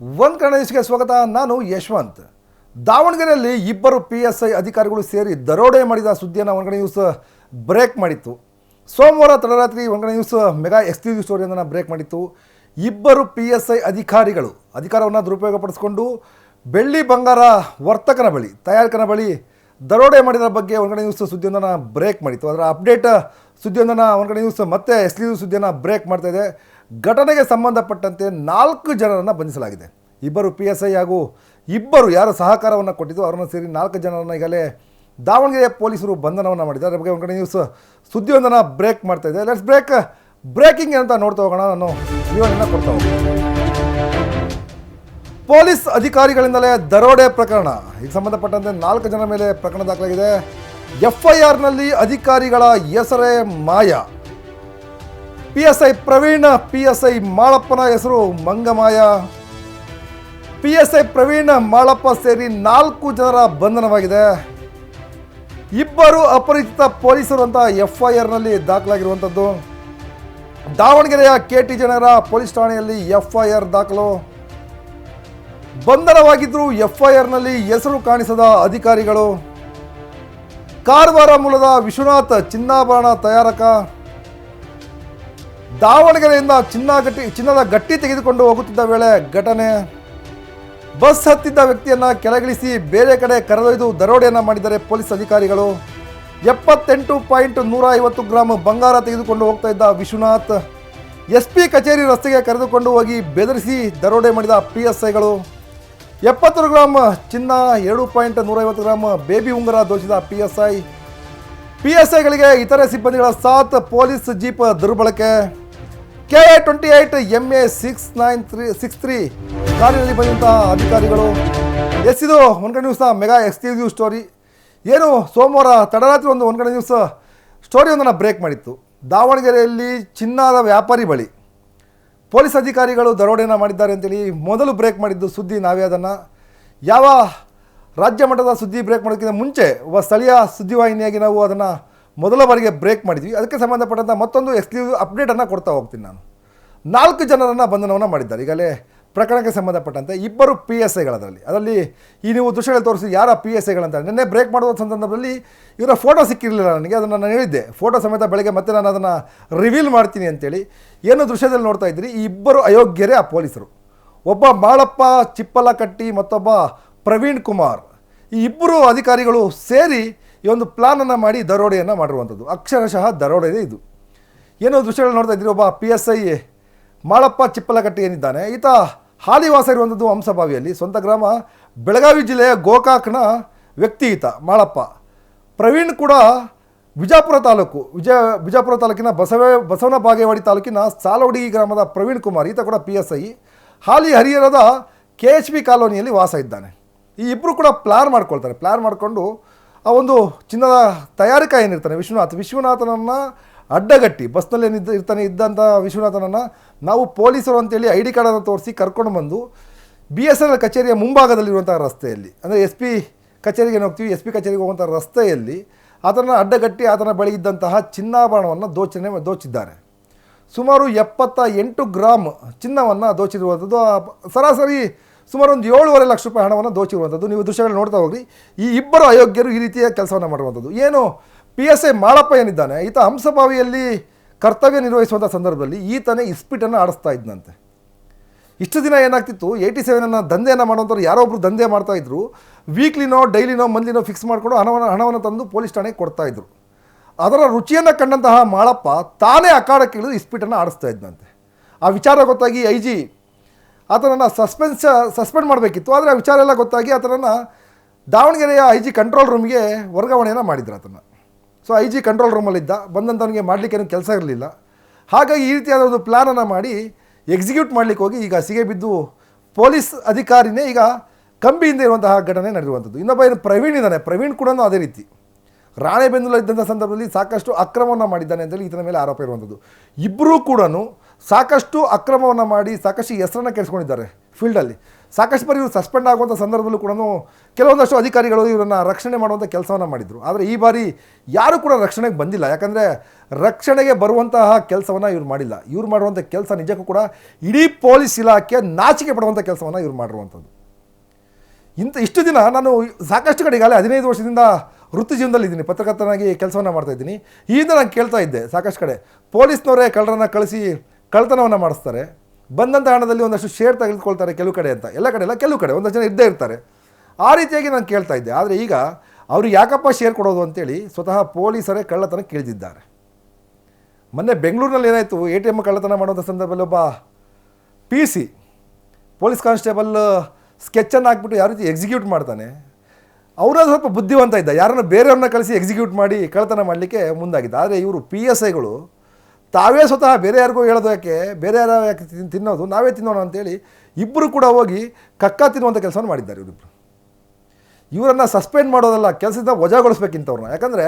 ಒಂದು ಕನ್ನಡ ನ್ಯೂಸ್ಗೆ ಸ್ವಾಗತ. ನಾನು ಯಶವಂತ್. ದಾವಣಗೆರೆಯಲ್ಲಿ ಇಬ್ಬರು ಪಿ ಎಸ್ ಐ ಅಧಿಕಾರಿಗಳು ಸೇರಿ ದರೋಡೆ ಮಾಡಿದ ಸುದ್ದಿಯನ್ನು ಒಂದ್ಗಡೆ ನ್ಯೂಸ್ ಬ್ರೇಕ್ ಮಾಡಿತ್ತು. ಸೋಮವಾರ ತಡರಾತ್ರಿ ಒಂದ್ಗಡೆ ನ್ಯೂಸ್ ಮೆಗಾ ಎಕ್ಸ್ಕ್ಲೂಸಿವ್ ಸ್ಟೋರಿಯನ್ನು ಬ್ರೇಕ್ ಮಾಡಿತ್ತು. ಇಬ್ಬರು ಪಿ ಎಸ್ ಐ ಅಧಿಕಾರಿಗಳು ಅಧಿಕಾರವನ್ನು ದುರುಪಯೋಗಪಡಿಸಿಕೊಂಡು ಬೆಳ್ಳಿ ಬಂಗಾರ ವರ್ತಕನ ಬಳಿ, ತಯಾರಕನ ಬಳಿ ದರೋಡೆ ಮಾಡಿದ ಬಗ್ಗೆ ಒಂದ್ಗಡೆ ನ್ಯೂಸ್ ಸುದ್ದಿಯೊಂದನ್ನು ಬ್ರೇಕ್ ಮಾಡಿತ್ತು. ಅದರ ಅಪ್ಡೇಟ್ ಸುದ್ದಿಯೊಂದನ್ನು ಒಂದು ಕಡೆ ನ್ಯೂಸ್ ಮತ್ತೆ ಎಕ್ಸ್ಕ್ಲೂಸಿವ್ ಸುದ್ದಿಯನ್ನು ಬ್ರೇಕ್ ಮಾಡ್ತಾ ಇದೆ. ಘಟನೆಗೆ ಸಂಬಂಧಪಟ್ಟಂತೆ ನಾಲ್ಕು ಜನರನ್ನು ಬಂಧಿಸಲಾಗಿದೆ. ಇಬ್ಬರು ಪಿ ಎಸ್ ಐ ಹಾಗೂ ಇಬ್ಬರು ಯಾರು ಸಹಕಾರವನ್ನು ಕೊಟ್ಟಿದ್ದು ಅವರನ್ನು ಸೇರಿ ನಾಲ್ಕು ಜನರನ್ನು ಈಗಲೇ ದಾವಣಗೆರೆ ಪೊಲೀಸರು ಬಂಧನವನ್ನು ಮಾಡಿದ್ದಾರೆ. ಅದರ ಬಗ್ಗೆ ಒಂದು ಕಡೆ ನ್ಯೂಸ್ ಸುದ್ದಿಯೊಂದನ್ನು ಬ್ರೇಕ್ ಮಾಡ್ತಾ ಇದೆ. ಲೆಟ್ಸ್ ಬ್ರೇಕ್ ಬ್ರೇಕಿಂಗ್ ಅಂತ ನೋಡ್ತಾ ಹೋಗೋಣ. ನಾನು ವಿವರಣೆಯನ್ನು ಕೊಡ್ತಾ ಹೋಗ್ತೀನಿ. ಪೊಲೀಸ್ ಅಧಿಕಾರಿಗಳಿಂದಲೇ ದರೋಡೆ ಪ್ರಕರಣ. ಈಗ ಸಂಬಂಧಪಟ್ಟಂತೆ ನಾಲ್ಕು ಜನ ಮೇಲೆ ಪ್ರಕರಣ ದಾಖಲಾಗಿದೆ. ಎಫ್ ಐ ಆರ್ನಲ್ಲಿ ಅಧಿಕಾರಿಗಳ ಹೆಸರೇ ಮಾಯ. P S I Praveen P S I ಮಾಳಪ್ಪನ ಹೆಸರು ಮಂಗಮಾಯ. P S I Praveen Malappa ಸೇರಿ ನಾಲ್ಕು ಜನರ ಬಂಧನವಾಗಿದೆ. ಇಬ್ಬರು ಅಪರಿಚಿತ ಪೊಲೀಸರು ಅಂತ ಎಫ್ ಐ ದಾಖಲಾಗಿರುವಂಥದ್ದು. ದಾವಣಗೆರೆಯ ಕೆ ಟಿ ಜನರ ಪೊಲೀಸ್ ಠಾಣೆಯಲ್ಲಿ ಎಫ್ ಐ ಆರ್ ದಾಖಲು. ಬಂಧನವಾಗಿದ್ದರೂ ಎಫ್ ಹೆಸರು ಕಾಣಿಸದ ಅಧಿಕಾರಿಗಳು. ಕಾರವಾರ ಮೂಲದ ವಿಶ್ವನಾಥ್ ಚಿನ್ನಾಭರಣ ತಯಾರಕ. ದಾವಣಗೆರೆಯಿಂದ ಚಿನ್ನ ಗಟ್ಟಿ ಚಿನ್ನದ ಗಟ್ಟಿ ತೆಗೆದುಕೊಂಡು ಹೋಗುತ್ತಿದ್ದ ವೇಳೆ ಘಟನೆ. ಬಸ್ ಹತ್ತಿದ್ದ ವ್ಯಕ್ತಿಯನ್ನ ಕೆಳಗಿಳಿಸಿ ಬೇರೆ ಕಡೆ ಕರೆದೊಯ್ದು ದರೋಡೆಯನ್ನ ಮಾಡಿದ್ದಾರೆ ಪೊಲೀಸ್ ಅಧಿಕಾರಿಗಳು. ಎಪ್ಪತ್ತೆಂಟು ಪಾಯಿಂಟ್ ನೂರ ಐವತ್ತು ಗ್ರಾಮ್ ಬಂಗಾರ ತೆಗೆದುಕೊಂಡು ಹೋಗ್ತಾ ಇದ್ದ ವಿಶ್ವನಾಥ್. ಎಸ್ ಪಿ ಕಚೇರಿ ರಸ್ತೆಗೆ ಕರೆದುಕೊಂಡು ಹೋಗಿ ಬೆದರಿಸಿ ದರೋಡೆ ಮಾಡಿದ ಪಿ ಎಸ್ ಐಗಳು ಎಪ್ಪತ್ತು ಗ್ರಾಮ್ ಚಿನ್ನ ಎರಡು ಪಾಯಿಂಟ್ ನೂರೈವತ್ತು ಗ್ರಾಮ್ ಬೇಬಿ ಉಂಗುರ ದೋಚಿದ P S I P S ಐಗಳಿಗೆ ಇತರೆ ಸಿಬ್ಬಂದಿಗಳ ಸಾತ್ ಪೊಲೀಸ್ ಜೀಪ್ ದುರ್ಬಳಕೆ. K A twenty eight M A six nine three six three ಕಾರಿನಲ್ಲಿ ಬಂದಂತಹ ಅಧಿಕಾರಿಗಳು. ಎಸ್, ಇದು ಒನ್ಗಡೆ ನ್ಯೂಸ್ನ ಮೆಗಾ ಎಕ್ಸ್ಕ್ಲೂಸಿವ್ ಸ್ಟೋರಿ ಏನು ಸೋಮವಾರ ತಡರಾತ್ರಿ ಒಂದು ಒನ್ಗಡೆ ನ್ಯೂಸ್ ಸ್ಟೋರಿಯೊಂದನ್ನು ಬ್ರೇಕ್ ಮಾಡಿತ್ತು. ದಾವಣಗೆರೆಯಲ್ಲಿ ಚಿನ್ನದ ವ್ಯಾಪಾರಿ ಬಳಿ. ಪೊಲೀಸ್ ಅಧಿಕಾರಿಗಳು ದರೋಡೆಯನ್ನು ಮಾಡಿದ್ದಾರೆ ಅಂತೇಳಿ ಮೊದಲು ಬ್ರೇಕ್ ಮಾಡಿದ್ದು ಸುದ್ದಿ ನಾವೇ ಅದನ್ನು. ಯಾವ ರಾಜ್ಯ ಮಟ್ಟದ ಸುದ್ದಿ ಬ್ರೇಕ್ ಮಾಡೋದಕ್ಕಿಂತ ಮುಂಚೆ ಒಬ್ಬ ಸ್ಥಳೀಯ ಸುದ್ದಿವಾಹಿನಿಯಾಗಿ ನಾವು ಅದನ್ನು ಮೊದಲ ಬಾರಿಗೆ ಬ್ರೇಕ್ ಮಾಡಿದ್ವಿ. ಅದಕ್ಕೆ ಸಂಬಂಧಪಟ್ಟಂಥ ಮತ್ತೊಂದು ಎಕ್ಸ್ಕ್ಲೂಸಿವ್ ಅಪ್ಡೇಟನ್ನು ಕೊಡ್ತಾ ಹೋಗ್ತೀನಿ ನಾನು. ನಾಲ್ಕು ಜನರನ್ನು ಬಂಧನವನ್ನು ಮಾಡಿದ್ದಾರೆ. ಈಗಲೇ ಪ್ರಕರಣಕ್ಕೆ ಸಂಬಂಧಪಟ್ಟಂತೆ ಇಬ್ಬರು ಪಿ ಎಸ್ ಐಗಳದರಲ್ಲಿ ಅದರಲ್ಲಿ ಈ ನೀವು ದೃಶ್ಯಗಳಲ್ಲಿ ತೋರಿಸಿ ಯಾರ ಪಿ ಎಸ್ ಐಗಳಂತ ನಿನ್ನೆ ಬ್ರೇಕ್ ಮಾಡುವ ಸಂದರ್ಭದಲ್ಲಿ ಇವರ ಫೋಟೋ ಸಿಕ್ಕಿರಲಿಲ್ಲ ನನಗೆ, ಅದನ್ನು ನಾನು ಹೇಳಿದ್ದೆ. ಫೋಟೋ ಸಮೇತ ಬೆಳಗ್ಗೆ ಮತ್ತೆ ನಾನು ಅದನ್ನು ರಿವೀಲ್ ಮಾಡ್ತೀನಿ ಅಂತೇಳಿ. ಏನು ದೃಶ್ಯದಲ್ಲಿ ನೋಡ್ತಾ ಇದ್ದೀರಿ? ಈ ಇಬ್ಬರು ಅಯೋಗ್ಯರೇ ಆ ಪೊಲೀಸರು. ಒಬ್ಬ ಮಾಳಪ್ಪ ಚಿಪ್ಪಲಕಟ್ಟಿ, ಮತ್ತೊಬ್ಬ ಪ್ರವೀಣ್ ಕುಮಾರ್. ಈ ಇಬ್ಬರು ಅಧಿಕಾರಿಗಳು ಸೇರಿ ಈ ಒಂದು ಪ್ಲಾನನ್ನು ಮಾಡಿ ದರೋಡೆಯನ್ನು ಮಾಡಿರುವಂಥದ್ದು. ಅಕ್ಷರಶಃ ದರೋಡೆಯೇ ಇದು. ಏನೋ ದೃಶ್ಯಗಳು ನೋಡ್ತಾ ಇದ್ದೀರಿ? ಒಬ್ಬ P S I Malappa Chippalakatti ಏನಿದ್ದಾನೆ, ಈತ ಹಾಲಿ ವಾಸ ಇರುವಂಥದ್ದು ಹಂಸಭಾವಿಯಲ್ಲಿ ಸ್ವಂತ ಗ್ರಾಮ ಬೆಳಗಾವಿ ಜಿಲ್ಲೆಯ ಗೋಕಾಕ್ನ ವ್ಯಕ್ತಿ ಈತ ಮಾಳಪ್ಪ. ಪ್ರವೀಣ್ ಕೂಡ ವಿಜಾಪುರ ತಾಲೂಕು ವಿಜಯ ವಿಜಾಪುರ ತಾಲೂಕಿನ ಬಸವ, ಬಸವನ ಬಾಗೇವಾಡಿ ತಾಲೂಕಿನ ಸಾಲವಡಿ ಗ್ರಾಮದ ಪ್ರವೀಣ್ ಕುಮಾರ್, ಈತ ಕೂಡ ಪಿ ಎಸ್ ಐ ಹಾಲಿ ಹರಿಹರದ ಕೆ ಎಚ್ ಬಿ ಕಾಲೋನಿಯಲ್ಲಿ ವಾಸ ಇದ್ದಾನೆ. ಈ ಇಬ್ಬರು ಕೂಡ ಪ್ಲ್ಯಾನ್ ಮಾಡ್ಕೊಳ್ತಾರೆ. ಪ್ಲ್ಯಾನ್ ಮಾಡಿಕೊಂಡು ಆ ಒಂದು ಚಿನ್ನದ ತಯಾರಿಕಾ ಏನಿರ್ತಾನೆ, ವಿಶ್ವನಾಥ್, ವಿಶ್ವನಾಥನನ್ನು ಅಡ್ಡಗಟ್ಟಿ, ಬಸ್ನಲ್ಲಿ ಏನಿದ್ದ ಇರ್ತಾನೆ ಇದ್ದಂಥ ವಿಶ್ವನಾಥನನ್ನು ನಾವು ಪೊಲೀಸರು ಅಂತೇಳಿ ಐ ಡಿ ಕಾರ್ಡನ್ನು ತೋರಿಸಿ ಕರ್ಕೊಂಡು ಬಂದು ಬಿ ಎಸ್ ಎನ್ ಎಲ್ ಕಚೇರಿಯ ಮುಂಭಾಗದಲ್ಲಿರುವಂಥ ರಸ್ತೆಯಲ್ಲಿ, ಅಂದರೆ ಎಸ್ ಪಿ ಕಚೇರಿಗೆ ಹೋಗ್ತೀವಿ, ಎಸ್ ಪಿ ಕಚೇರಿಗೆ ಹೋಗುವಂಥ ರಸ್ತೆಯಲ್ಲಿ ಆತನ ಅಡ್ಡಗಟ್ಟಿ, ಆತನ ಬಳಿ ಇದ್ದಂತಹ ಚಿನ್ನಾಭರಣವನ್ನು ದೋಚನೆ ದೋಚಿದ್ದಾರೆ. ಸುಮಾರು ಎಪ್ಪತ್ತ ಎಂಟು ಗ್ರಾಮ್ ಚಿನ್ನವನ್ನು ದೋಚಿರುವಂಥದ್ದು ಸರಾಸರಿ ಸುಮಾರು ಒಂದು ಏಳುವರೆ ಲಕ್ಷ ರೂಪಾಯಿ ಹಣವನ್ನು ದೋಚಿರುವಂಥದ್ದು. ನೀವು ದೃಶ್ಯಗಳು ನೋಡ್ತಾ ಹೋಗಿ ಈ ಇಬ್ಬರು ಅಯೋಗ್ಯರು ಈ ರೀತಿಯ ಕೆಲಸವನ್ನು ಮಾಡುವಂಥದ್ದು. ಏನು ಪಿ ಎಸ್ ಐ ಮಾಳಪ್ಪ ಏನಿದ್ದಾನೆ, ಈತ ಹಂಸಭಾವಿಯಲ್ಲಿ ಕರ್ತವ್ಯ ನಿರ್ವಹಿಸುವಂಥ ಸಂದರ್ಭದಲ್ಲಿ ಈತನೇ ಇಸ್ಪಿಟನ್ನು ಆಡಿಸ್ತಾ ಇದ್ದಂತೆ ಇಷ್ಟು ದಿನ ಏನಾಗ್ತಿತ್ತು ಏಯ್ಟಿ ಸೆವೆನನ್ನು ದಂಧೆಯನ್ನು ಮಾಡುವಂಥವ್ರು ಯಾರೋ ಒಬ್ಬರು ದಂಧೆ ಮಾಡ್ತಾ ಇದ್ರು ವೀಕ್ಲಿನೋ ಡೈಲಿನೋ ಮಂದಿನೋ ಫಿಕ್ಸ್ ಮಾಡಿಕೊಂಡು ಹಣವನ್ನು ಹಣವನ್ನು ತಂದು ಪೊಲೀಸ್ ಠಾಣೆಗೆ ಕೊಡ್ತಾ ಇದ್ರು. ಅದರ ರುಚಿಯನ್ನು ಕಂಡಂತಹ ಮಾಳಪ್ಪ ತಾನೇ ಅಖಾಡಕ್ಕೆ ಇಳಿದು ಇಸ್ಪಿಟನ್ನು ಆಡಿಸ್ತಾ ಇದ್ದಂತೆ ಆ ವಿಚಾರ ಗೊತ್ತಾಗಿ ಐ ಜಿ ಆತನನ್ನು ಸಸ್ಪೆನ್ಸ್ ಸಸ್ಪೆಂಡ್ ಮಾಡಬೇಕಿತ್ತು, ಆದರೆ ಆ ವಿಚಾರ ಎಲ್ಲ ಗೊತ್ತಾಗಿ ಆತನನ್ನು ದಾವಣಗೆರೆಯ ಐ ಜಿ ಕಂಟ್ರೋಲ್ ರೂಮ್ಗೆ ವರ್ಗಾವಣೆಯನ್ನು ಮಾಡಿದ್ರು ಆತನ. ಸೊ ಐ ಜಿ ಕಂಟ್ರೋಲ್ ರೂಮಲ್ಲಿದ್ದ ಬಂದಂಥವನಿಗೆ ಏನೂ ಕೆಲಸ ಇರಲಿಲ್ಲ. ಹಾಗಾಗಿ ಈ ರೀತಿಯಾದ ಒಂದು ಪ್ಲ್ಯಾನನ್ನು ಮಾಡಿ ಎಕ್ಸಿಕ್ಯೂಟ್ ಮಾಡಲಿಕ್ಕೆ ಹೋಗಿ ಈಗ ಸಿಗೆ ಬಿದ್ದು ಪೊಲೀಸ್ ಅಧಿಕಾರಿನೇ ಈಗ ಕಂಬಿಯಿಂದ ಇರುವಂತಹ ಘಟನೆ ನಡೆಯುವಂಥದ್ದು ಇನ್ನೊಬ್ಬ ಏನು ಪ್ರವೀಣ್ ಇದ್ದಾನೆ. ಪ್ರವೀಣ್ ಕೂಡ ಅದೇ ರೀತಿ. ರಾಣೆಬೆನ್ನೂರಲ್ಲಿ ಇದ್ದಂಥ ಸಂದರ್ಭದಲ್ಲಿ ಸಾಕಷ್ಟು ಅಕ್ರಮವನ್ನು ಮಾಡಿದ್ದಾನೆ ಅಂತೇಳಿ ಈತನ ಮೇಲೆ ಆರೋಪ ಇರುವಂಥದ್ದು. ಇಬ್ಬರೂ ಕೂಡ ಸಾಕಷ್ಟು ಅಕ್ರಮವನ್ನು ಮಾಡಿ ಸಾಕಷ್ಟು ಹೆಸರನ್ನು ಕೆಡಿಸ್ಕೊಂಡಿದ್ದಾರೆ. ಫೀಲ್ಡಲ್ಲಿ ಸಾಕಷ್ಟು ಬಾರಿ ಇವರು ಸಸ್ಪೆಂಡ್ ಆಗುವಂಥ ಸಂದರ್ಭದಲ್ಲೂ ಕೂಡ ಕೆಲವೊಂದಷ್ಟು ಅಧಿಕಾರಿಗಳು ಇವರನ್ನು ರಕ್ಷಣೆ ಮಾಡುವಂಥ ಕೆಲಸವನ್ನು ಮಾಡಿದರು. ಆದರೆ ಈ ಬಾರಿ ಯಾರೂ ಕೂಡ ರಕ್ಷಣೆಗೆ ಬಂದಿಲ್ಲ. ಯಾಕಂದರೆ ರಕ್ಷಣೆಗೆ ಬರುವಂತಹ ಕೆಲಸವನ್ನು ಇವ್ರು ಮಾಡಿಲ್ಲ. ಇವ್ರು ಮಾಡುವಂಥ ಕೆಲಸ ನಿಜಕ್ಕೂ ಕೂಡ ಇಡೀ ಪೊಲೀಸ್ ಇಲಾಖೆ ನಾಚಿಕೆ ಪಡುವಂಥ ಕೆಲಸವನ್ನು ಇವ್ರು ಮಾಡಿರುವಂಥದ್ದು. ಇಂಥ ಇಷ್ಟು ದಿನ ನಾನು ಸಾಕಷ್ಟು ಕಡೆ ಈಗಾಗಲೇ ಹದಿನೈದು ವರ್ಷದಿಂದ ವೃತ್ತಿ ಜೀವನದಲ್ಲಿ ಇದ್ದೀನಿ. ಪತ್ರಕರ್ತನಾಗಿ ಕೆಲಸವನ್ನು ಮಾಡ್ತಾಯಿದ್ದೀನಿ ಈ ದಿನ ನಾನು ಕೇಳ್ತಾ ಇದ್ದೆ ಸಾಕಷ್ಟು ಕಡೆ. ಪೊಲೀಸ್ನವರೇ ಕಳ್ಳರನ್ನು ಕಳಿಸಿ ಕಳ್ಳತನವನ್ನು ಮಾಡಿಸ್ತಾರೆ. ಬಂದಂಥ ಹಣದಲ್ಲಿ ಒಂದಷ್ಟು ಶೇರ್ ತೆಗೆದುಕೊಳ್ತಾರೆ ಕೆಲವು ಕಡೆ ಅಂತ. ಎಲ್ಲ ಕಡೆ ಎಲ್ಲ ಕೆಲವು ಕಡೆ. ಒಂದಷ್ಟು ಜನ ಇದ್ದೇ ಇರ್ತಾರೆ. ಆ ರೀತಿಯಾಗಿ ನಾನು ಕೇಳ್ತಾ ಇದ್ದೆ. ಆದರೆ ಈಗ ಅವರು ಯಾಕಪ್ಪ ಶೇರ್ ಕೊಡೋದು ಅಂತೇಳಿ ಸ್ವತಃ ಪೊಲೀಸರೇ ಕಳ್ಳತನ ಕೇಳಿದಿದ್ದಾರೆ. ಮೊನ್ನೆ ಬೆಂಗಳೂರಿನಲ್ಲಿ ಏನಾಯಿತು? ಎ ಟಿ ಎಂ ಕಳ್ಳತನ ಮಾಡುವಂಥ ಸಂದರ್ಭದಲ್ಲಿ ಒಬ್ಬ ಪಿ ಸಿ ಪೊಲೀಸ್ ಕಾನ್ಸ್ಟೇಬಲ್ ಸ್ಕೆಚನ್ನು ಹಾಕ್ಬಿಟ್ಟು ಯಾವ ರೀತಿ ಎಕ್ಸಿಕ್ಯೂಟ್ ಮಾಡ್ತಾನೆ. ಅವರ ಸ್ವಲ್ಪ ಬುದ್ಧಿವಂತ ಇದ್ದ. ಯಾರನ್ನು ಬೇರೆಯವ್ರನ್ನ ಕಳಿಸಿ ಎಕ್ಸಿಕ್ಯೂಟ್ ಮಾಡಿ ಕಳ್ಳತನ ಮಾಡಲಿಕ್ಕೆ ಮುಂದಾಗಿದ್ದ. ಆದರೆ ಇವರು ಪಿ ಎಸ್ ಐಗಳು ತಾವೇ ಸ್ವತಃ ಬೇರೆ ಯಾರಿಗೂ ಹೇಳೋದು ಯಾಕೆ? ಬೇರೆ ಯಾರು ಯಾಕೆ ತಿನ್- ತಿನ್ನೋದು? ನಾವೇ ತಿನ್ನೋಣ ಅಂತೇಳಿ ಇಬ್ಬರು ಕೂಡ ಹೋಗಿ ಕಕ್ಕ ತಿನ್ನುವಂಥ ಕೆಲಸವನ್ನು ಮಾಡಿದ್ದಾರೆ ಇವರಿಬ್ಬರು ಇವರನ್ನು ಸಸ್ಪೆಂಡ್ ಮಾಡೋದಲ್ಲ, ಕೆಲಸದಿಂದ ವಜಾಗೊಳಿಸ್ಬೇಕು ಇಂಥವ್ರನ್ನ ಯಾಕಂದರೆ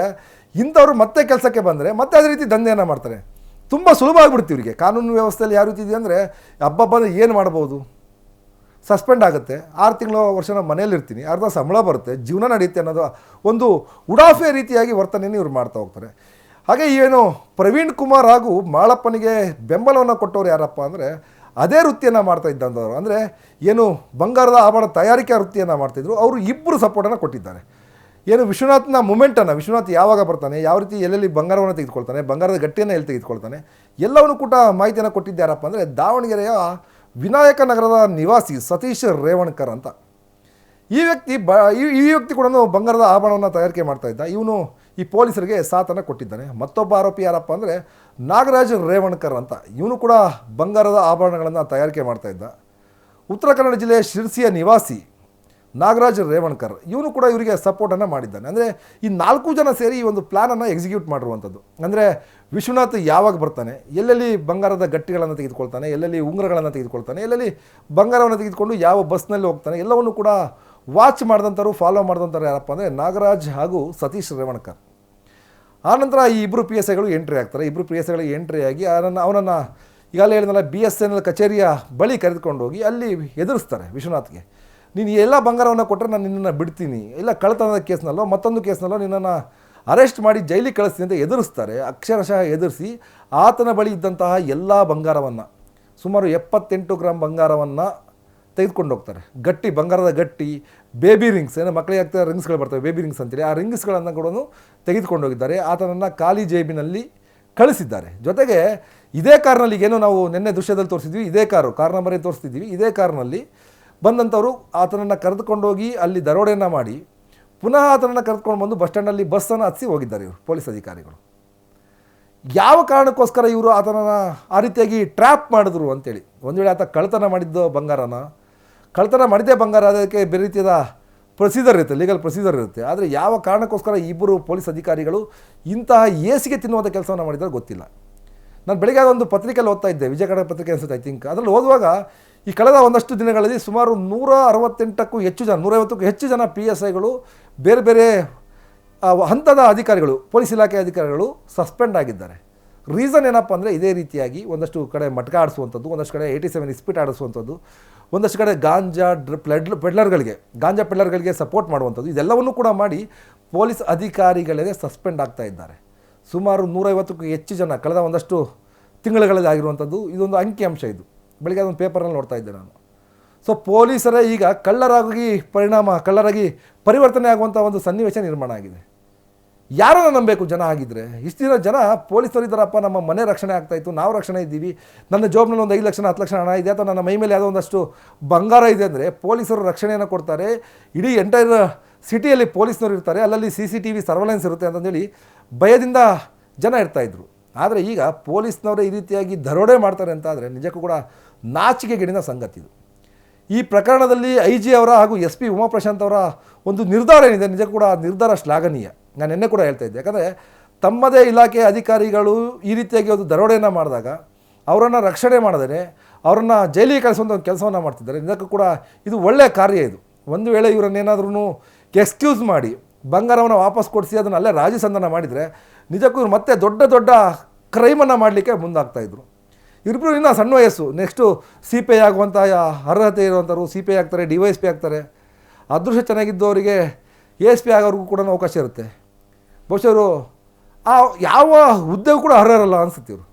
ಇಂಥವ್ರು ಮತ್ತೆ ಕೆಲಸಕ್ಕೆ ಬಂದರೆ ಮತ್ತೆ ಅದೇ ರೀತಿ ದಂಧೆಯನ್ನು ಮಾಡ್ತಾರೆ. ತುಂಬ ಸುಲಭ ಆಗಿಬಿಡ್ತೀವಿ ಇವರಿಗೆ. ಕಾನೂನು ವ್ಯವಸ್ಥೆಯಲ್ಲಿ ಯಾವ ರೀತಿ ಇದೆ ಅಂದರೆ ಹಬ್ಬ ಬಂದರೆ ಏನು ಮಾಡ್ಬೋದು? ಸಸ್ಪೆಂಡ್ ಆಗುತ್ತೆ. ಆರು ತಿಂಗಳು ವರ್ಷ ನಾನು ಮನೇಲಿ ಇರ್ತೀನಿ. ಅರ್ಧ ಸಂಬಳ ಬರುತ್ತೆ. ಜೀವನ ನಡೆಯುತ್ತೆ ಅನ್ನೋದು ಒಂದು ಉಡಾಫೆ ರೀತಿಯಾಗಿ ವರ್ತನೆಯನ್ನು ಇವ್ರು ಮಾಡ್ತಾ ಹೋಗ್ತಾರೆ. ಹಾಗೆ ಏನು ಪ್ರವೀಣ್ ಕುಮಾರ್ ಹಾಗೂ ಮಾಳಪ್ಪನಿಗೆ ಬೆಂಬಲವನ್ನು ಕೊಟ್ಟವ್ರು ಯಾರಪ್ಪ ಅಂದರೆ ಅದೇ ವೃತ್ತಿಯನ್ನು ಮಾಡ್ತಾ ಇದ್ದಂಥವ್ರು. ಅಂದರೆ ಏನು ಬಂಗಾರದ ಆಭರಣ ತಯಾರಿಕಾ ವೃತ್ತಿಯನ್ನು ಮಾಡ್ತಿದ್ರು. ಅವರು ಇಬ್ಬರು ಸಪೋರ್ಟನ್ನು ಕೊಟ್ಟಿದ್ದಾರೆ. ಏನು ವಿಶ್ವನಾಥ್ನ ಮೂಮೆಂಟನ್ನು ವಿಶ್ವನಾಥ್ ಯಾವಾಗ ಬರ್ತಾನೆ, ಯಾವ ರೀತಿ ಎಲ್ಲೆಲ್ಲಿ ಬಂಗಾರವನ್ನು ತೆಗೆದುಕೊಳ್ತಾನೆ, ಬಂಗಾರದ ಗಟ್ಟಿಯನ್ನು ಎಲ್ಲಿ ತೆಗೆದುಕೊಳ್ತಾನೆ, ಎಲ್ಲವನ್ನು ಕೂಡ ಮಾಹಿತಿಯನ್ನು ಕೊಟ್ಟಿದ್ದಾರಪ್ಪ ಅಂದರೆ ದಾವಣಗೆರೆಯ ವಿನಾಯಕ ನಗರದ ನಿವಾಸಿ ಸತೀಶ್ ರೇವಣ್ಕರ್ ಅಂತ. ಈ ವ್ಯಕ್ತಿ ಬ ಈ ವ್ಯಕ್ತಿ ಕೂಡ ಬಂಗಾರದ ಆಭರಣವನ್ನು ತಯಾರಿಕೆ ಮಾಡ್ತಾ ಇದ್ದ. ಇವನು ಈ ಪೊಲೀಸರಿಗೆ ಸಾಥನ್ನು ಕೊಟ್ಟಿದ್ದಾನೆ. ಮತ್ತೊಬ್ಬ ಆರೋಪಿ ಯಾರಪ್ಪ ಅಂದರೆ ನಾಗರಾಜ್ ರೇವಣ್ಕರ್ ಅಂತ. ಇವನು ಕೂಡ ಬಂಗಾರದ ಆಭರಣಗಳನ್ನು ತಯಾರಿಕೆ ಮಾಡ್ತಾ ಇದ್ದ. ಉತ್ತರ ಕನ್ನಡ ಜಿಲ್ಲೆಯ ಶಿರ್ಸಿಯ ನಿವಾಸಿ ನಾಗರಾಜ್ ರೇವಣ್ಕರ್, ಇವನು ಕೂಡ ಇವರಿಗೆ ಸಪೋರ್ಟನ್ನು ಮಾಡಿದ್ದಾನೆ. ಅಂದರೆ ಈ ನಾಲ್ಕು ಜನ ಸೇರಿ ಈ ಒಂದು ಪ್ಲ್ಯಾನನ್ನು ಎಕ್ಸಿಕ್ಯೂಟ್ ಮಾಡಿರುವಂಥದ್ದು. ಅಂದರೆ ವಿಶ್ವನಾಥ್ ಯಾವಾಗ ಬರ್ತಾನೆ? ಎಲ್ಲೆಲ್ಲಿ ಬಂಗಾರದ ಗಟ್ಟಿಗಳನ್ನು ತೆಗೆದುಕೊಳ್ತಾನೆ? ಎಲ್ಲೆಲ್ಲಿ ಉಂಗುರಗಳನ್ನು ತೆಗೆದುಕೊಳ್ತಾನೆ? ಎಲ್ಲೆಲ್ಲಿ ಬಂಗಾರವನ್ನು ತೆಗೆದುಕೊಂಡು ಯಾವ ಬಸ್ನಲ್ಲಿ ಹೋಗ್ತಾನೆ? ಎಲ್ಲವನ್ನು ಕೂಡ ವಾಚ್ ಮಾಡಿದಂಥವ್ರು ಫಾಲೋ ಮಾಡಿದಂಥವ್ರು ಯಾರಪ್ಪ ಅಂದರೆ ನಾಗರಾಜ್ ಹಾಗೂ ಸತೀಶ್ ರೇವಣ್ಕರ್. ಆನಂತರ ಈ ಇಬ್ಬರು ಪಿ ಎಸ್ ಐಗಳು ಎಂಟ್ರಿ ಆಗ್ತಾರೆ. ಇಬ್ಬರು ಪಿ ಎಸ್ ಐಗಳಿಗೆ ಎಂಟ್ರಿ ಆಗಿ ಅದನ್ನು ಅವನನ್ನು ಈಗಾಗಲೇ ಹೇಳಿದ್ನಲ್ಲ ಬಿ ಎಸ್ ಎನ್ ಎಲ್ ಕಚೇರಿಯ ಬಳಿ ಕರೆದುಕೊಂಡು ಹೋಗಿ ಅಲ್ಲಿ ಎದುರಿಸ್ತಾರೆ ವಿಶ್ವನಾಥ್ಗೆ. ನೀನು ಎಲ್ಲ ಬಂಗಾರವನ್ನು ಕೊಟ್ಟರೆ ನಾನು ನಿನ್ನನ್ನು ಬಿಡ್ತೀನಿ. ಇಲ್ಲ ಕಳ್ಳತನದ ಕೇಸ್ನಲ್ಲೋ, ಮತ್ತೊಂದು ಕೇಸ್ನಲ್ಲೋ ನಿನ್ನನ್ನು ಅರೆಸ್ಟ್ ಮಾಡಿ ಜೈಲಿಗೆ ಕಳಿಸ್ತೀನಿ ಅಂತ ಎದುರಿಸ್ತಾರೆ. ಅಕ್ಷರಶಃ ಎದುರಿಸಿ ಆತನ ಬಳಿ ಇದ್ದಂತಹ ಎಲ್ಲ ಬಂಗಾರವನ್ನು, ಸುಮಾರು ಎಪ್ಪತ್ತೆಂಟು ಗ್ರಾಮ್ ಬಂಗಾರವನ್ನು ತೆಗೆದುಕೊಂಡು ಹೋಗ್ತಾರೆ. ಗಟ್ಟಿ, ಬಂಗಾರದ ಗಟ್ಟಿ ಬೇಬಿ ರಿಂಗ್ಸ್ ಏನೋ ಮಕ್ಕಳಿಗೆ ಆಗ್ತಾ ರಿಂಗ್ಸ್ಗಳು ಬರ್ತವೆ ಬೇಬಿ ರಿಂಗ್ಸ್ ಅಂತೇಳಿ ಆ ರಿಂಗ್ಸ್ಗಳನ್ನು ಕೂಡ ತೆಗೆದುಕೊಂಡು ಹೋಗಿದ್ದಾರೆ. ಆತನನ್ನು ಖಾಲಿ ಜೇಬಿನಲ್ಲಿ ಕಳಿಸಿದ್ದಾರೆ. ಜೊತೆಗೆ ಇದೇ ಕಾರ್ನಲ್ಲಿ ಏನೋ ನಾವು ನಿನ್ನೆ ದೃಶ್ಯದಲ್ಲಿ ತೋರಿಸಿದ್ವಿ, ಇದೇ ಕಾರು, ಕಾರ್ ನಂಬರೇ ತೋರಿಸ್ತಿದ್ವಿ ಇದೇ ಕಾರ್ನಲ್ಲಿ ಬಂದಂಥವರು ಆತನನ್ನು ಕರೆದುಕೊಂಡೋಗಿ ಅಲ್ಲಿ ದರೋಡೆಯನ್ನು ಮಾಡಿ ಪುನಃ ಆತನನ್ನು ಕರೆದುಕೊಂಡು ಬಂದು ಬಸ್ ಸ್ಟ್ಯಾಂಡಲ್ಲಿ ಬಸ್ಸನ್ನು ಹತ್ತಿಸಿ ಹೋಗಿದ್ದಾರೆ ಇವರು, ಪೊಲೀಸ್ ಅಧಿಕಾರಿಗಳು. ಯಾವ ಕಾರಣಕ್ಕೋಸ್ಕರ ಇವರು ಆತನನ್ನು ಆ ರೀತಿಯಾಗಿ ಟ್ರ್ಯಾಪ್ ಮಾಡಿದ್ರು ಅಂತೇಳಿ. ಒಂದು ವೇಳೆ ಆತ ಕಳ್ತನ ಮಾಡಿದ್ದು ಬಂಗಾರನ ಕಳ್ತನ ಮಾಡಿದ್ದೇ ಬಂಗಾರ, ಅದಕ್ಕೆ ಬೇರೆ ರೀತಿಯಾದ ಪ್ರೊಸೀಜರ್ ಇರುತ್ತೆ ಲೀಗಲ್ ಪ್ರೊಸೀಜರ್ ಇರುತ್ತೆ. ಆದರೆ ಯಾವ ಕಾರಣಕ್ಕೋಸ್ಕರ ಇಬ್ಬರು ಪೊಲೀಸ್ ಅಧಿಕಾರಿಗಳು ಇಂತಹ ಏಸಿಗೆ ತಿನ್ನುವಂಥ ಕೆಲಸವನ್ನು ಮಾಡಿದ್ರೆ ಗೊತ್ತಿಲ್ಲ. ನಾನು ಬೆಳಗ್ಗೆ ಒಂದು ಪತ್ರಿಕೆಯಲ್ಲಿ ಓದ್ತಾ ಇದ್ದೆ ವಿಜಯ ಕನ್ನಡ ಪತ್ರಿಕೆ ಅನ್ಸುತ್ತೆ ಐ ಥಿಂಕ್ ಅದರಲ್ಲಿ ಓದುವಾಗ ಈ ಕಳೆದ ಒಂದಷ್ಟು ದಿನಗಳಲ್ಲಿ ಸುಮಾರು ನೂರ ಅರವತ್ತೆಂಟಕ್ಕೂ ಹೆಚ್ಚು ಜನ, ನೂರೈವತ್ತಕ್ಕೂ ಹೆಚ್ಚು ಜನ ಪಿ ಎಸ್ ಐಗಳು ಬೇರೆ ಬೇರೆ ಹಂತದ ಅಧಿಕಾರಿಗಳು, ಪೊಲೀಸ್ ಇಲಾಖೆ ಅಧಿಕಾರಿಗಳು ಸಸ್ಪೆಂಡ್ ಆಗಿದ್ದಾರೆ. ರೀಸನ್ ಏನಪ್ಪ ಅಂದರೆ ಇದೇ ರೀತಿಯಾಗಿ ಒಂದಷ್ಟು ಕಡೆ ಮಟ್ಕ ಆಡಿಸುವಂಥದ್ದು, ಒಂದಷ್ಟು ಕಡೆ ಏಯ್ಟಿ ಸೆವೆನ್ ಇಸ್ಪೀಟ್ ಆಡಿಸುವಂಥದ್ದು. ಒಂದಷ್ಟು ಕಡೆ ಗಾಂಜಾ ಡ್ರ ಪ್ಲೆಡ್ ಪೆಡ್ಲರ್ಗಳಿಗೆ, ಗಾಂಜಾ ಪೆಡ್ಲರ್ಗಳಿಗೆ ಸಪೋರ್ಟ್ ಮಾಡುವಂಥದ್ದು. ಇದೆಲ್ಲವನ್ನು ಕೂಡ ಮಾಡಿ ಪೊಲೀಸ್ ಅಧಿಕಾರಿಗಳಿಗೆ ಸಸ್ಪೆಂಡ್ ಆಗ್ತಾ ಇದ್ದಾರೆ. ಸುಮಾರು ನೂರೈವತ್ತಕ್ಕೂ ಹೆಚ್ಚು ಜನ, ಕಳೆದ ಒಂದಷ್ಟು ತಿಂಗಳುಗಳಲ್ಲಿ ಆಗಿರುವಂಥದ್ದು, ಇದೊಂದು ಅಂಕಿಅಂಶ ಇದು. ಬೆಳಿಗ್ಗೆ ಅದೊಂದು ಪೇಪರಲ್ಲಿ ನೋಡ್ತಾ ಇದ್ದೆ ನಾನು. ಸೊ ಪೊಲೀಸರೇ ಈಗ ಕಳ್ಳರಾಗಿ ಪರಿಣಾಮ, ಕಳ್ಳರಾಗಿ ಪರಿವರ್ತನೆ ಆಗುವಂಥ ಒಂದು ಸನ್ನಿವೇಶ ನಿರ್ಮಾಣ ಆಗಿದೆ. ಯಾರನ್ನ ನಂಬಬೇಕು ಜನ ಆಗಿದ್ರೆ? ಇಷ್ಟು ಜನ ಪೊಲೀಸರು ಇದ್ದಾರಪ್ಪ, ನಮ್ಮ ಮನೆ ರಕ್ಷಣೆ ಆಗ್ತಾಯಿತ್ತು ನಾವು ರಕ್ಷಣೆ ಇದ್ದೀವಿ. ನನ್ನ ಜಾಬ್ನಲ್ಲಿ ಒಂದು ಐದು ಲಕ್ಷ, ಹತ್ತು ಲಕ್ಷ ಹಣ ಇದೆ, ಅಥವಾ ನನ್ನ ಮೈ ಮೇಲೆ ಯಾವುದೋ ಒಂದಷ್ಟು ಬಂಗಾರ ಇದೆ ಅಂದರೆ ಪೊಲೀಸರು ರಕ್ಷಣೆಯನ್ನು ಕೊಡ್ತಾರೆ. ಇಡೀ ಎಂಟೈರ್ ಸಿಟಿಯಲ್ಲಿ ಪೊಲೀಸ್ನವರು ಇರ್ತಾರೆ, ಅಲ್ಲಲ್ಲಿ C C T V surveillance ಇರುತ್ತೆ ಅಂತಂದೇಳಿ ಭಯದಿಂದ ಜನ ಇರ್ತಾಯಿದ್ರು ಆದರೆ ಈಗ ಪೊಲೀಸ್ನವರೇ ಈ ರೀತಿಯಾಗಿ ದರೋಡೆ ಮಾಡ್ತಾರೆ ಅಂತ ಆದರೆ ನಿಜಕ್ಕೂ ಕೂಡ ನಾಚಿಕೆಗೇಡಿನ ಸಂಗತಿ ಇದು. ಈ ಪ್ರಕರಣದಲ್ಲಿ ಐ ಜಿ ಅವರ ಹಾಗೂ ಎಸ್ ಪಿ ಉಮಾಪ್ರಶಾಂತ್ ಅವರ ಒಂದು ನಿರ್ಧಾರ ಏನಿದೆ, ನಿಜಕ್ಕೂ ಕೂಡ ನಿರ್ಧಾರ ಶ್ಲಾಘನೀಯ. ನಾನು ನಿನ್ನೆ ಕೂಡ ಹೇಳ್ತಾ ಇದ್ದೆ. ಯಾಕಂದರೆ ತಮ್ಮದೇ ಇಲಾಖೆ ಅಧಿಕಾರಿಗಳು ಈ ರೀತಿಯಾಗಿ ಒಂದು ದರೋಡೆಯನ್ನು ಮಾಡಿದಾಗ ಅವರನ್ನು ರಕ್ಷಣೆ ಮಾಡದೇ ಅವರನ್ನು ಜೈಲಿಗೆ ಕಳಿಸುವಂಥ ಒಂದು ಕೆಲಸವನ್ನು ಮಾಡ್ತಿದ್ದಾರೆ. ಇದಕ್ಕೂ ಕೂಡ ಇದು ಒಳ್ಳೆಯ ಕಾರ್ಯ ಇದು. ಒಂದು ವೇಳೆ ಇವರನ್ನೇನಾದ್ರೂ ಎಕ್ಸ್ಕ್ಯೂಸ್ ಮಾಡಿ ಬಂಗಾರವನ್ನು ವಾಪಸ್ ಕೊಡಿಸಿ ಅದನ್ನು ಅಲ್ಲೇ ರಾಜಿ ಮಾಡಿದರೆ ನಿಜಕ್ಕೂ ಇವರು ಮತ್ತೆ ದೊಡ್ಡ ದೊಡ್ಡ ಕ್ರೈಮನ್ನು ಮಾಡಲಿಕ್ಕೆ ಮುಂದಾಗ್ತಾಯಿದ್ರು ಇಬ್ಬರು ಇನ್ನೂ ಸಣ್ಣ ವಯಸ್ಸು. ನೆಕ್ಸ್ಟು ಸಿ ಪಿ ಐ ಆಗುವಂಥ ಅರ್ಹತೆ ಇರುವಂಥವ್ರು ಸಿ ಪಿ ಐ ಆಗ್ತಾರೆ, ಡಿ ವೈ ಎಸ್ ಪಿ ಆಗ್ತಾರೆ. ಅದೃಷ್ಟ ಚೆನ್ನಾಗಿದ್ದವರಿಗೆ ಎ ಎಸ್ ಪಿ ಆಗೋರಿಗೂ ಕೂಡ ಅವಕಾಶ ಇರುತ್ತೆ. ಬಹುಶಃ ಅವರು ಆ ಯಾವ ಹುದ್ದೆಗೂ ಕೂಡ ಅರ್ಹರಲ್ಲ ಅನಿಸುತ್ತೆ ಇವರು.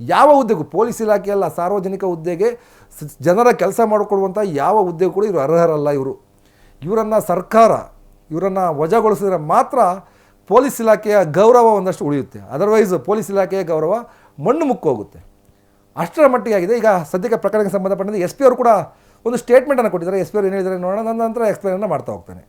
ಯಾವ ಹುದ್ದೆಗೂ, ಪೊಲೀಸ್ ಇಲಾಖೆಯಲ್ಲ ಸಾರ್ವಜನಿಕ ಹುದ್ದೆಗೆ ಜನರ ಕೆಲಸ ಮಾಡಿಕೊಡುವಂಥ ಯಾವ ಹುದ್ದೆಗೂ ಕೂಡ ಇವರು ಅರ್ಹರಲ್ಲ ಇವರು. ಇವರನ್ನು ಸರ್ಕಾರ, ಇವರನ್ನು ವಜಾಗೊಳಿಸಿದ್ರೆ ಮಾತ್ರ ಪೊಲೀಸ್ ಇಲಾಖೆಯ ಗೌರವ ಒಂದಷ್ಟು ಉಳಿಯುತ್ತೆ. ಅದರ್ವೈಸ್ ಪೊಲೀಸ್ ಇಲಾಖೆಯ ಗೌರವ ಮಣ್ಣು ಮುಕ್ಕೋಗುತ್ತೆ ಅಷ್ಟರ ಮಟ್ಟಿಗೆ ಆಗಿದೆ. ಈಗ ಸದ್ಯಕ್ಕೆ ಪ್ರಕರಣಕ್ಕೆ ಸಂಬಂಧಪಟ್ಟಂತೆ ಎಸ್ ಪಿ ಅವರು ಕೂಡ ಒಂದು ಸ್ಟೇಟ್ಮೆಂಟನ್ನು ಕೊಟ್ಟಿದ್ದಾರೆ. ಎಸ್ ಪಿ ಅವರು ಏನು ಹೇಳಿದ್ದಾರೆ ನೋಡೋಣ. ನನ್ನ ನಂತರ ಎಕ್ಸ್ಪ್ಲೇನನ್ನು ಮಾಡ್ತಾ ಹೋಗ್ತಾನೆ.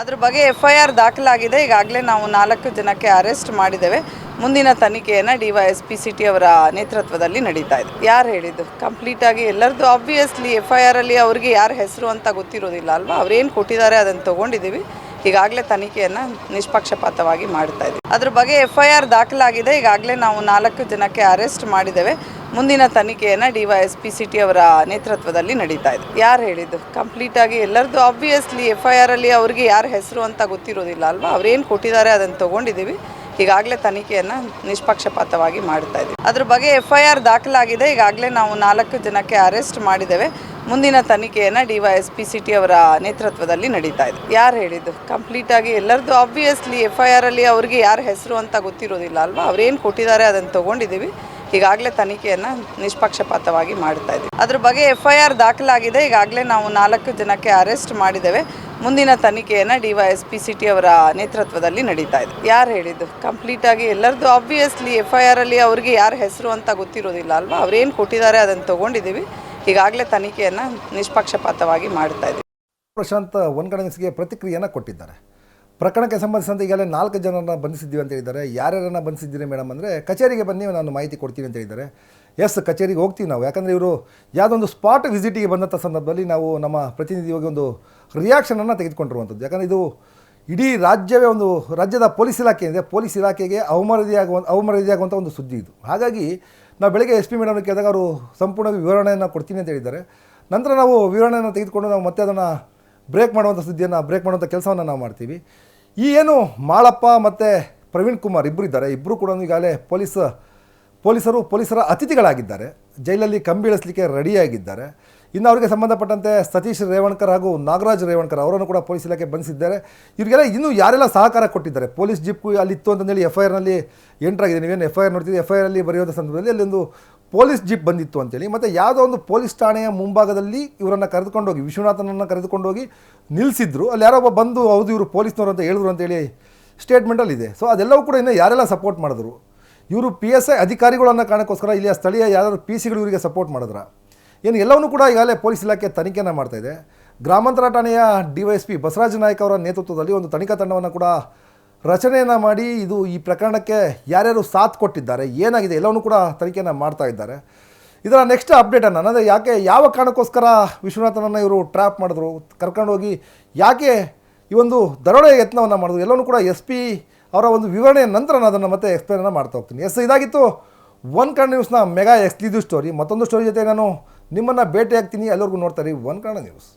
ಅದ್ರ ಬಗ್ಗೆ ಎಫ್ ಐ ಆರ್ ದಾಖಲಾಗಿದೆ. ಈಗಾಗಲೇ ನಾವು ನಾಲ್ಕು ಜನಕ್ಕೆ ಅರೆಸ್ಟ್ ಮಾಡಿದ್ದೇವೆ. ಮುಂದಿನ ತನಿಖೆಯನ್ನು D Y S P C T ಅವರ ನೇತೃತ್ವದಲ್ಲಿ ನಡೀತಾ ಇದೆ. ಯಾರು ಹೇಳಿದ್ದು? ಕಂಪ್ಲೀಟ್ ಆಗಿ ಎಲ್ಲರದ್ದು ಆಬ್ವಿಯಸ್ಲಿ ಎಫ್ ಐ ಆರಲ್ಲಿ ಅವರಿಗೆ ಯಾರ ಹೆಸರು ಅಂತ ಗೊತ್ತಿರೋದಿಲ್ಲ ಅಲ್ವಾ? ಅವ್ರೇನು ಕೊಟ್ಟಿದ್ದಾರೆ ಅದನ್ನು ತೊಗೊಂಡಿದ್ದೀವಿ. ಈಗಾಗಲೇ ತನಿಖೆಯನ್ನು ನಿಷ್ಪಕ್ಷಪಾತವಾಗಿ ಮಾಡ್ತಾ ಇದ್ದೀವಿ. ಅದ್ರ ಬಗ್ಗೆ ಎಫ್ ಐ ಆರ್ ದಾಖಲಾಗಿದೆ. ಈಗಾಗಲೇ ನಾವು ನಾಲ್ಕು ಜನಕ್ಕೆ ಅರೆಸ್ಟ್ ಮಾಡಿದ್ದೇವೆ. ಮುಂದಿನ ತನಿಖೆಯನ್ನು D Y S P C T ಅವರ ನೇತೃತ್ವದಲ್ಲಿ ನಡೀತಾ ಇದೆ. ಯಾರು ಹೇಳಿದ್ದು? ಕಂಪ್ಲೀಟ್ ಆಗಿ ಎಲ್ಲರದ್ದು ಆಬ್ವಿಯಸ್ಲಿ ಎಫ್ ಐ ಆರಲ್ಲಿ ಅವ್ರಿಗೆ ಯಾರ ಹೆಸರು ಅಂತ ಗೊತ್ತಿರೋದಿಲ್ಲ ಅಲ್ವಾ? ಅವ್ರೇನು ಕೊಟ್ಟಿದ್ದಾರೆ ಅದನ್ನು ತೊಗೊಂಡಿದ್ದೀವಿ. ಈಗಾಗಲೇ ತನಿಖೆಯನ್ನು ನಿಷ್ಪಕ್ಷಪಾತವಾಗಿ ಮಾಡ್ತಾ ಇದ್ದೀವಿ. ಅದ್ರ ಬಗ್ಗೆ ಎಫ್ ಐ ಆರ್ ದಾಖಲಾಗಿದೆ. ಈಗಾಗಲೇ ನಾವು ನಾಲ್ಕು ಜನಕ್ಕೆ ಅರೆಸ್ಟ್ ಮಾಡಿದ್ದೇವೆ. ಮುಂದಿನ ತನಿಖೆಯನ್ನು D Y S P C T ಅವರ ನೇತೃತ್ವದಲ್ಲಿ ನಡೀತಾ ಇದೆ. ಯಾರು ಹೇಳಿದ್ದು? ಕಂಪ್ಲೀಟ್ ಆಗಿ ಎಲ್ಲರದ್ದು ಆಬ್ವಿಯಸ್ಲಿ ಎಫ್ ಐ ಆರಲ್ಲಿ ಅವ್ರಿಗೆ ಯಾರ ಹೆಸರು ಅಂತ ಗೊತ್ತಿರೋದಿಲ್ಲ ಅಲ್ವಾ? ಅವ್ರೇನು ಕೊಟ್ಟಿದ್ದಾರೆ ಅದನ್ನು ತೊಗೊಂಡಿದ್ದೀವಿ ಈಗಾಗಲೇ ತನಿಖೆಯನ್ನು ನಿಷ್ಪಕ್ಷಪಾತವಾಗಿ ಮಾಡ್ತಾ ಇದೆ ಅದ್ರ ಬಗ್ಗೆ ಎಫ್ ಐ ಆರ್ ದಾಖಲಾಗಿದೆ. ಈಗಾಗಲೇ ನಾವು ನಾಲ್ಕು ಜನಕ್ಕೆ ಅರೆಸ್ಟ್ ಮಾಡಿದ್ದೇವೆ. ಮುಂದಿನ ತನಿಖೆಯನ್ನು D Y S P C T ಅವರ ನೇತೃತ್ವದಲ್ಲಿ ನಡೀತಾ ಇದೆ. ಯಾರು ಹೇಳಿದ್ದು? ಕಂಪ್ಲೀಟ್ ಆಗಿ ಎಲ್ಲರದ್ದು ಆಬ್ವಿಯಸ್ಲಿ ಎಫ್ ಐ ಆರಲ್ಲಿ ಅವ್ರಿಗೆ ಯಾರ ಹೆಸರು ಅಂತ ಗೊತ್ತಿರೋದಿಲ್ಲ ಅಲ್ವಾ? ಅವ್ರೇನು ಕೊಟ್ಟಿದ್ದಾರೆ ಅದನ್ನು ತೊಗೊಂಡಿದ್ದೀವಿ ಈಗಾಗಲೇ ತನಿಖೆಯನ್ನು ನಿಷ್ಪಕ್ಷಪಾತವಾಗಿ ಮಾಡ್ತಾ ಇದ್ದೀವಿ. ಪ್ರಶಾಂತ್ ಒನ್ಕಣನ್ಸ್ಗೆ ಪ್ರತಿಕ್ರಿಯೆಯನ್ನು ಕೊಟ್ಟಿದ್ದಾರೆ. ಪ್ರಕರಣಕ್ಕೆ ಸಂಬಂಧಿಸಿದಂತೆ ಈಗಾಗಲೇ ನಾಲ್ಕು ಜನರನ್ನ ಬಂಧಿಸಿದ್ದೀವಿ ಅಂತ ಹೇಳಿದ್ದಾರೆ. ಯಾರ್ಯಾರನ್ನ ಬಂಧಿಸಿದ್ದೀರಿ ಮೇಡಮ್ ಅಂದರೆ ಕಚೇರಿಗೆ ಬನ್ನಿ, ನಾನು ಮಾಹಿತಿ ಕೊಡ್ತೀನಿ ಅಂತ ಹೇಳಿದ್ದಾರೆ. ಎಸ್, ಕಚೇರಿಗೆ ಹೋಗ್ತೀವಿ ನಾವು. ಯಾಕಂದರೆ ಇವರು ಯಾವುದೊಂದು ಸ್ಪಾಟ್ ವಿಸಿಟಿಗೆ ಬಂದಂಥ ಸಂದರ್ಭದಲ್ಲಿ ನಾವು ನಮ್ಮ ಪ್ರತಿನಿಧಿ ಹೋಗಿ ಒಂದು ರಿಯಾಕ್ಷನನ್ನು ತೆಗೆದುಕೊಂಡಿರುವಂಥದ್ದು. ಯಾಕಂದರೆ ಇದು ಇಡೀ ರಾಜ್ಯವೇ ಒಂದು ರಾಜ್ಯದ ಪೊಲೀಸ್ ಇಲಾಖೆ ಇದೆ ಪೊಲೀಸ್ ಇಲಾಖೆಗೆ ಅವಮರ್ಯಾದೆಯಾಗುವ ಅವಮರ್ಯಾದೆಯಾಗುವಂಥ ಒಂದು ಸುದ್ದಿ ಇದು. ಹಾಗಾಗಿ ನಾವು ಬೆಳಗ್ಗೆ ಎಸ್ ಪಿ ಮೇಡಮ್ ಕೇಳಿದಾಗ ಅವರು ಸಂಪೂರ್ಣ ವಿವರಣೆಯನ್ನು ಕೊಡ್ತೀನಿ ಅಂತ ಹೇಳಿದ್ದಾರೆ. ನಂತರ ನಾವು ವಿವರಣೆಯನ್ನು ತೆಗೆದುಕೊಂಡು ನಾವು ಮತ್ತೆ ಅದನ್ನು ಬ್ರೇಕ್ ಮಾಡುವಂಥ ಸುದ್ದಿಯನ್ನು ಬ್ರೇಕ್ ಮಾಡುವಂಥ ಕೆಲಸವನ್ನು ನಾವು ಮಾಡ್ತೀವಿ. ಈ ಏನು ಮಾಳಪ್ಪ ಮತ್ತು ಪ್ರವೀಣ್ ಕುಮಾರ್ ಇಬ್ಬರು ಇದ್ದಾರೆ. ಇಬ್ಬರು ಕೂಡ ಈಗಾಗಲೇ ಪೊಲೀಸ್, ಪೊಲೀಸರು ಪೊಲೀಸರ ಅತಿಥಿಗಳಾಗಿದ್ದಾರೆ. ಜೈಲಲ್ಲಿ ಕಂಬಿಳಿಸಲಿಕ್ಕೆ ರೆಡಿಯಾಗಿದ್ದಾರೆ ಇನ್ನು ಅವರಿಗೆ ಸಂಬಂಧಪಟ್ಟಂತೆ ಸತೀಶ್ ರೇವಣ್ಕರ್ ಹಾಗೂ ನಾಗರಾಜ್ ರೇವಣ್ಕರ್ ಅವರನ್ನು ಕೂಡ ಪೊಲೀಸ್ ಇಲಾಖೆ ಬಂಧಿಸಿದ್ದಾರೆ. ಇವರಿಗೆಲ್ಲ ಇನ್ನೂ ಯಾರೆಲ್ಲ ಸಹಕಾರ ಕೊಟ್ಟಿದ್ದಾರೆ? ಪೊಲೀಸ್ ಜಿಪ್ ಅಲ್ಲಿತ್ತು ಅಂತಂದೇಳಿ ಎಫ್ ಐ ಆರ್ನಲ್ಲಿ ಎಂಟ್ರಾಗಿದೆ. ನೀವೇನು ಎಫ್ ಐ ಆರ್ ನೋಡ್ತೀವಿ ಎಫ್ ಐ ಆರಲ್ಲಿ ಬರೆಯುವಂಥ ಸಂದರ್ಭದಲ್ಲಿ ಅಲ್ಲೊಂದು ಪೊಲೀಸ್ ಜೀಪ್ ಬಂದಿತ್ತು ಅಂತೇಳಿ. ಮತ್ತು ಯಾವುದೋ ಒಂದು ಪೊಲೀಸ್ ಠಾಣೆಯ ಮುಂಭಾಗದಲ್ಲಿ ಇವರನ್ನು ಕರೆದುಕೊಂಡೋಗಿ, ವಿಶ್ವನಾಥನನ್ನು ಕರೆದುಕೊಂಡೋಗಿ ನಿಲ್ಲಿಸಿದ್ರು ಅಲ್ಲಿ ಯಾರೋ ಒಬ್ಬ ಬಂದು, ಹೌದು, ಇವರು ಪೊಲೀಸ್ನವರು ಅಂತ ಹೇಳಿದ್ರು ಅಂತೇಳಿ ಸ್ಟೇಟ್ಮೆಂಟಲ್ಲಿ ಇದೆ ಸೊ ಅದೆಲ್ಲವೂ ಕೂಡ ಇನ್ನೂ ಯಾರೆಲ್ಲ ಸಪೋರ್ಟ್ ಮಾಡಿದ್ರು? ಇವರು ಪಿ ಎಸ್ ಐ ಅಧಿಕಾರಿಗಳನ್ನು ಕಾರಣಕ್ಕೋಸ್ಕರ ಇಲ್ಲಿಯ ಸ್ಥಳೀಯ ಯಾರಾದರೂ ಪಿ ಸಿಗಳು ಇವರಿಗೆ ಸಪೋರ್ಟ್ ಮಾಡಿದ್ರ? ಏನು ಎಲ್ಲವನ್ನೂ ಕೂಡ ಈಗಾಗಲೇ ಪೊಲೀಸ್ ಇಲಾಖೆ ತನಿಖೆಯನ್ನು ಮಾಡ್ತಾ ಇದೆ. ಗ್ರಾಮಾಂತರ ಠಾಣೆಯ ಡಿ ಬಸವರಾಜ ನಾಯ್ಕ ಅವರ ನೇತೃತ್ವದಲ್ಲಿ ಒಂದು ತನಿಖಾ ತಂಡವನ್ನು ಕೂಡ ರಚನೆಯನ್ನು ಮಾಡಿ ಇದು ಈ ಪ್ರಕರಣಕ್ಕೆ ಯಾರ್ಯಾರು ಸಾಥ್ ಕೊಟ್ಟಿದ್ದಾರೆ, ಏನಾಗಿದೆ ಎಲ್ಲವನ್ನೂ ಕೂಡ ತನಿಖೆಯನ್ನು ಮಾಡ್ತಾ ಇದ್ದಾರೆ. ಇದರ ನೆಕ್ಸ್ಟ್ ಅಪ್ಡೇಟನ್ನು ಅಂದರೆ ಯಾಕೆ, ಯಾವ ಕಾರಣಕ್ಕೋಸ್ಕರ ವಿಶ್ವನಾಥನನ್ನು ಇವರು ಟ್ರ್ಯಾಪ್ ಮಾಡಿದ್ರು ಕರ್ಕೊಂಡೋಗಿ ಯಾಕೆ ಈ ಒಂದು ದರೋಡೆ ಯತ್ನವನ್ನು ಮಾಡಿದ್ರು, ಎಲ್ಲವನ್ನೂ ಕೂಡ ಎಸ್ ಪಿ ಅವರ ಒಂದು ವಿವರಣೆಯ ನಂತರ ನಾನು ಅದನ್ನು ಮತ್ತೆ ಎಕ್ಸ್ಪ್ಲೇನನ್ನು ಮಾಡ್ತಾ ಹೋಗ್ತೀನಿ. ಎಸ್, ಇದಾಗಿತ್ತು. ಒನ್ ಕನ್ನಡ ನ್ಯೂಸ್ನ ಮೆಗಾ ಎಕ್ಸ್ಕ್ಲೂಸಿವ್ ಸ್ಟೋರಿ. ಮತ್ತೊಂದು ಸ್ಟೋರಿ ಜೊತೆ ನಾನು ನಿಮ್ಮನ್ನು ಭೇಟಿ ಆಗ್ತೀನಿ ಎಲ್ಲರಿಗೂ ನೋಡ್ತಾರೆ. One Kannada news